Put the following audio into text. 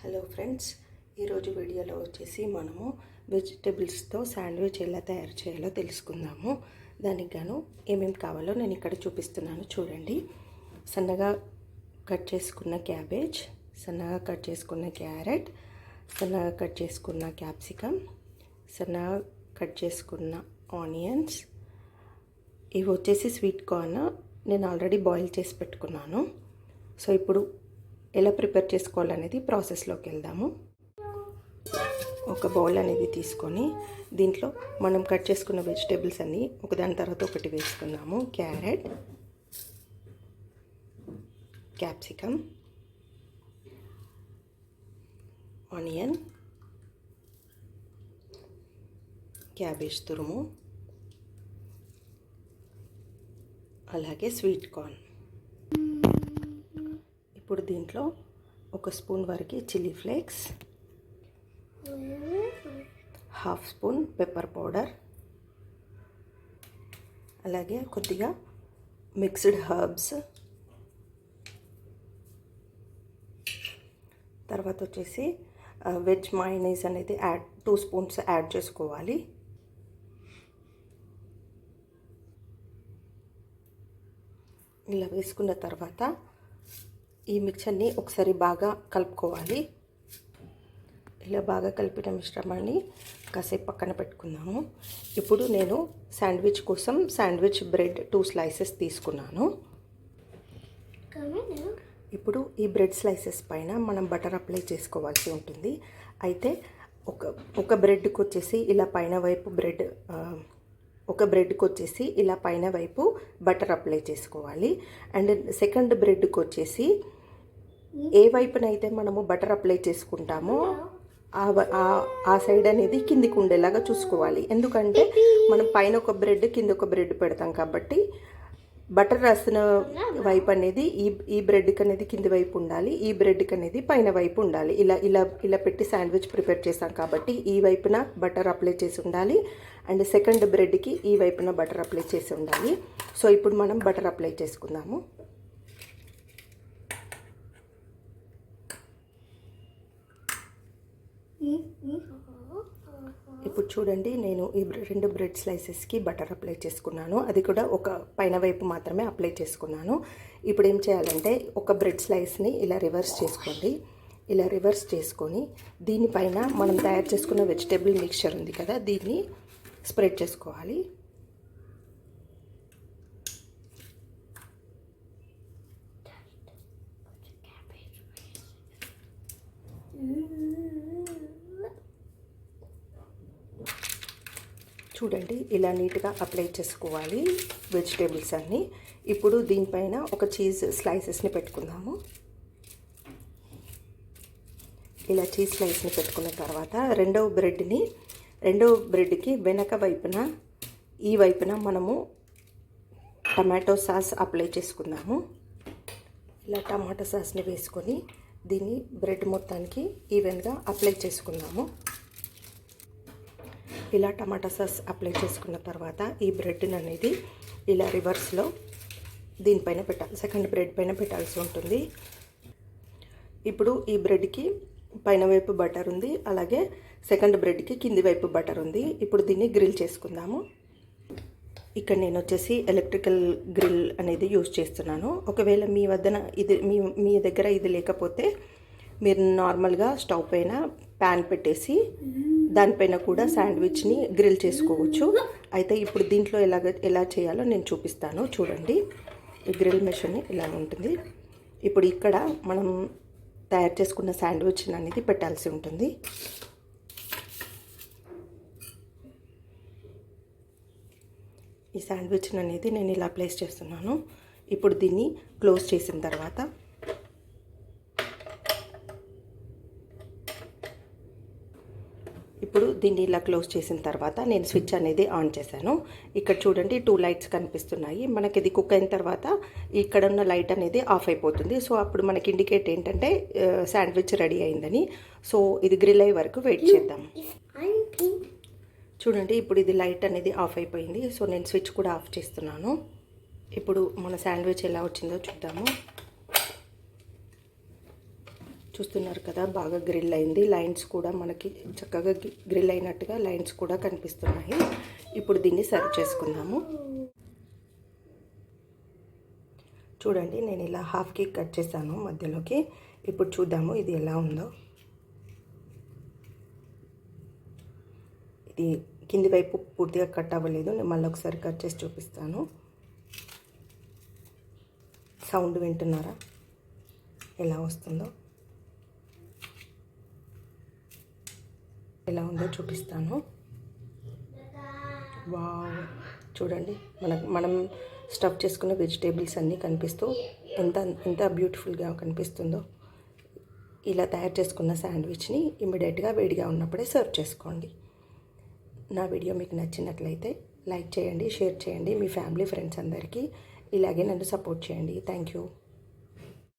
Hello friends ఈరోజు వీడియోలో వచ్చేసి మనము వెజిటేబుల్స్తో శాండ్విచ్ ఎలా తయారు చేయాలో తెలుసుకుందాము. దానికి గాను ఏమేమి కావాలో నేను ఇక్కడ చూపిస్తున్నాను చూడండి. సన్నగా కట్ చేసుకున్న క్యాబేజ్ సన్నగా కట్ చేసుకున్న క్యారెట్ సన్నగా కట్ చేసుకున్న క్యాప్సికమ్ సన్నగా కట్ చేసుకున్న ఆనియన్స్. ఇవి వచ్చేసి స్వీట్ కార్న్. నేను ఆల్రెడీ బాయిల్ చేసి పెట్టుకున్నాను. సో ఇప్పుడు ఎలా ప్రిపేర్ చేసుకోవాలనేది ప్రాసెస్లోకి వెళ్దాము. ఒక బౌల్ అనేది తీసుకొని దీంట్లో మనం కట్ చేసుకున్న వెజిటేబుల్స్ అన్నీ ఒకదాని తర్వాత ఒకటి వేసుకున్నాము. క్యారెట్ క్యాప్సికమ్ ఆనియన్ క్యాబేజ్ తురుము అలాగే స్వీట్ కార్న్. ఇప్పుడు దీంట్లో ఒక స్పూన్ వరకు chilli flakes half spoon pepper powder అలాగే కొద్దిగా మిక్స్డ్ హర్బ్స్. తర్వాత వచ్చేసి వెజ్ మైనీస్ అనేది యాడ్ టూ స్పూన్స్ యాడ్ చేసుకోవాలి. ఇలా వేసుకున్న తర్వాత ఈ మిక్చర్ని ఒకసారి బాగా కలుపుకోవాలి. ఇలా బాగా కలిపిన మిశ్రమాన్ని కాసేపు పక్కన పెట్టుకుందాము ఇప్పుడు నేను శాండ్విచ్ కోసం శాండ్విచ్ బ్రెడ్ టూ స్లైసెస్ తీసుకున్నాను. ఇప్పుడు ఈ బ్రెడ్ స్లైసెస్ పైన మనం బటర్ అప్లై చేసుకోవాల్సి ఉంటుంది. అయితే ఒక ఒక బ్రెడ్కి వచ్చేసి ఇలా పైన వైపు బ్రెడ్ ఒక బ్రెడ్కి వచ్చేసి ఇలా పైన వైపు బటర్ అప్లై చేసుకోవాలి. అండ్ సెకండ్ బ్రెడ్కి వచ్చేసి ఏ వైపునైతే మనము బటర్ అప్లై చేసుకుంటామో ఆ సైడ్ అనేది కిందికి ఉండేలాగా చూసుకోవాలి. ఎందుకంటే మనం పైన ఒక బ్రెడ్ కింద ఒక బ్రెడ్ పెడతాం కాబట్టి బటర్ రాసిన వైపు అనేది ఈ ఈ బ్రెడ్కి అనేది కింది వైపు ఉండాలి ఈ బ్రెడ్కి అనేది పైన వైపు ఉండాలి. ఇలా ఇలా ఇలా పెట్టి శాండ్విచ్ ప్రిపేర్ చేస్తాం కాబట్టి ఈ వైపున బటర్ అప్లై చేసి ఉండాలి అండ్ సెకండ్ బ్రెడ్కి ఈ వైపున బటర్ అప్లై చేసి ఉండాలి. సో ఇప్పుడు మనం బటర్ అప్లై చేసుకుందాము. ఇప్పుడు చూడండి నేను ఈ రెండు బ్రెడ్ స్లైసెస్కి బటర్ అప్లై చేసుకున్నాను. అది కూడా ఒక పైన వైపు మాత్రమే అప్లై చేసుకున్నాను. ఇప్పుడు ఏం చేయాలంటే ఒక బ్రెడ్ స్లైస్ని ఇలా రివర్స్ చేసుకోండి. ఇలా రివర్స్ చేసుకొని దీనిపైన మనం తయారు చేసుకున్న వెజిటేబుల్ మిక్చర్ ఉంది కదా దీన్ని స్ప్రెడ్ చేసుకోవాలి. చూడండి ఇలా నీట్గా అప్లై చేసుకోవాలి వెజిటేబుల్స్ అన్నీ. ఇప్పుడు దీనిపైన ఒక చీజ్ స్లైసెస్ని పెట్టుకుందాము. ఇలా చీజ్ స్లైస్ని పెట్టుకున్న తర్వాత రెండవ బ్రెడ్ని రెండవ బ్రెడ్కి వెనక వైపున ఈ వైపున మనము టమాటో సాస్ అప్లై చేసుకుందాము. ఇలా టమాటో సాస్ని వేసుకొని దీన్ని బ్రెడ్ మొత్తానికి ఈవెన్గా అప్లై చేసుకుందాము. ఇలా టమాటా సాస్ అప్లై చేసుకున్న తర్వాత ఈ బ్రెడ్ని అనేది ఇలా రివర్స్లో దీనిపైన పెట్టాలి. సెకండ్ బ్రెడ్ పైన పెట్టాల్సి ఉంటుంది. ఇప్పుడు ఈ బ్రెడ్కి పైన వైపు బటర్ ఉంది. అలాగే సెకండ్ బ్రెడ్కి కింది వైపు బటర్ ఉంది. ఇప్పుడు దీన్ని గ్రిల్ చేసుకుందాము. ఇక్కడ నేను వచ్చేసి ఎలక్ట్రికల్ గ్రిల్ అనేది యూజ్ చేస్తున్నాను. ఒకవేళ మీ వద్దన ఇది మీ మీ దగ్గర ఇది లేకపోతే మీరు నార్మల్గా స్టవ్ పైన ప్యాన్ పెట్టేసి దానిపైన కూడా శాండ్విచ్ని గ్రిల్ చేసుకోవచ్చు. అయితే ఇప్పుడు దీంట్లో ఎలాగ ఎలా చేయాలో నేను చూపిస్తాను. చూడండి. ఈ గ్రిల్ మెషిన్ ఇలా ఉంటుంది. ఇప్పుడు ఇక్కడ మనం తయారు చేసుకున్న శాండ్విచ్ అనేది పెట్టాల్సి ఉంటుంది. ఈ శాండ్విచ్ అనేది నేను ఇలా ప్లేస్ చేస్తున్నాను. ఇప్పుడు దీన్ని క్లోజ్ చేసిన తర్వాత ఇప్పుడు దీన్ని ఇలా క్లోజ్ చేసిన తర్వాత నేను స్విచ్ అనేది ఆన్ చేశాను. ఇక్కడ చూడండి టూ లైట్స్ కనిపిస్తున్నాయి. మనకి ఇది కుక్ అయిన తర్వాత ఇక్కడ ఉన్న లైట్ అనేది ఆఫ్ అయిపోతుంది. సో అప్పుడు మనకి ఇండికేట్ ఏంటంటే శాండ్విచ్ రెడీ అయిందని. సో ఇది గ్రిల్ అయ్యే వరకు వెయిట్ చేద్దాం. చూడండి ఇప్పుడు ఇది లైట్ అనేది ఆఫ్ అయిపోయింది. సో నేను స్విచ్ కూడా ఆఫ్ చేస్తున్నాను. ఇప్పుడు మన శాండ్విచ్ ఎలా వచ్చిందో చూద్దాము. చూస్తున్నారు కదా బాగా గ్రిల్ అయింది. లైన్స్ కూడా మనకి చక్కగా గ్రిల్ అయినట్టుగా లైన్స్ కూడా కనిపిస్తున్నాయి. ఇప్పుడు దీన్ని సర్వ్ చేసుకుందాము. చూడండి నేను ఇలా హాఫ్ కేక్ కట్ చేశాను మధ్యలోకి. ఇప్పుడు చూద్దాము ఇది ఎలా ఉందో. ఇది కింది వైపు పూర్తిగా కట్ అవ్వలేదు. నేను మళ్ళీ ఒకసారి కట్ చేసి చూపిస్తాను. సౌండ్ వింటున్నారా? ఎలా వస్తుందో. ఎలా ఉందో చూపిస్తాను. వావ్. చూడండి మన మనం స్టఫ్ చేసుకున్న వెజిటేబుల్స్ అన్నీ కనిపిస్తూ ఎంత ఎంత బ్యూటిఫుల్గా కనిపిస్తుందో. ఇలా తయారు చేసుకున్న శాండ్విచ్ని ఇమ్మీడియట్గా వేడిగా ఉన్నప్పుడే సర్వ్ చేసుకోండి. నా వీడియో మీకు నచ్చినట్లయితే లైక్ చేయండి షేర్ చేయండి. మీ ఫ్యామిలీ ఫ్రెండ్స్ అందరికీ ఇలాగే నన్ను సపోర్ట్ చేయండి. Thank you.